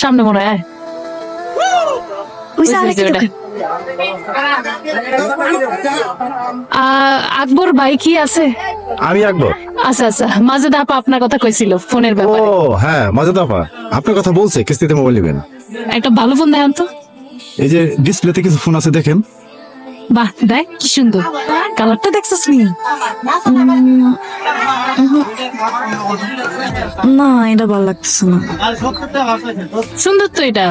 সামনে মনে হয় আকবর ভাই কি আছে? আমি আকবর। আচ্ছা আচ্ছা মাঝে আপা আপনার কথা কইছিল ফোনের ও হ্যাঁ মজা দাফা আপনার কথা বলছে কিস্তিতে মোবাইল নেবেন। একটা ভালো ফোন দেখান তো। এই যে ডিসপ্লেতে কিছু ফোন আছে দেখেন। বাহ দেখ কি সুন্দর। কালারটা দেখছিস নি? না এটা ভালো লাগতেছে না। সুন্দর তো এটা।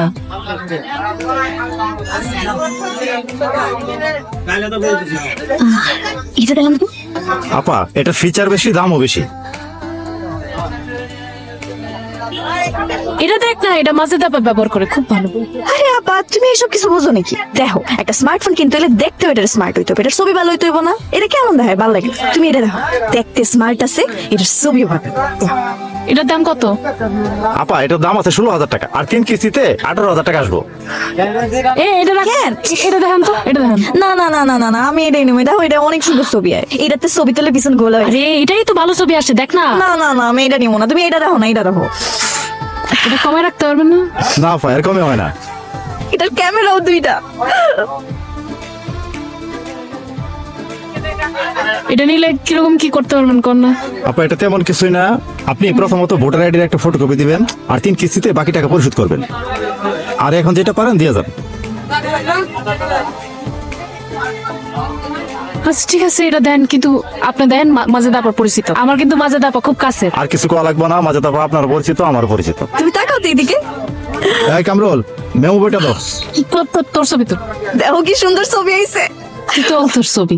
এটা তো আপা এটা ফিচার বেশি দামও বেশি। এটা দেখ না এটা মাঝে দাপা ব্যবহার করে খুব ভালো। আরে আপা তুমি এসব কিছু বোঝো নাকি? দেখো একটা স্মার্টফোন কিনতে হলে দেখতে এটা স্মার্ট হইতে হবে। এটার ছবি ভালো হইতে হইব না? এটা কেমন দেখায়? ভালো লাগে তুমি এটা দেখো। দেখতে স্মার্ট আছে এটার ছবি ভালো। এটার দাম কত? আপা এটার দাম আছে ষোলো হাজার টাকা। আর তিন কিস্তিতে আঠারো হাজার টাকা আসব। এ এটা রাখ। কেন? এটা দেখান তো এটা দেখান। না না না না না না আমি এটাই নেব। দেখো এটা অনেক সুন্দর ছবি হয় এটাতে ছবি তুলে পিছন গোলা হয়। আরে এটাই তো ভালো ছবি আসে দেখ না। না না না আমি এটা নিবো না। তুমি এটা দেখো না এটা দেখো। এটা রাখতে পারবেন না? না এরকমই হয় না। এটার ক্যামেরাও দুইটা। এটা নিলে কীরকম কি করতে পারবেন কোন না? আপা এটা তেমন কিছুই না। আপনি প্রথমত ভোটার আইডির একটা ফটোকপি দিবেন আর তিন কিস্তিতে বাকি টাকা পরিশোধ করবেন। আর এখন যেটা পারেন দিয়ে যান। আচ্ছা ঠিক আছে এটা দেন কিন্তু আপনি দেন মা- মাঝে দাপা পরিচিত। আমার কিন্তু মাঝে দাপা খুব কাছে আর কিছু কোয়া লাগবে না মাঝে তারপর আপনার পরিচিত আমার পরিচিত। তুমি তাকাও তো এদিকে। এই কামরুল মেমো বইটা দাও। তোর তোর তোর ছবি তোর দেখো কি সুন্দর ছবি আইছে। তুই তো তোর ছবি।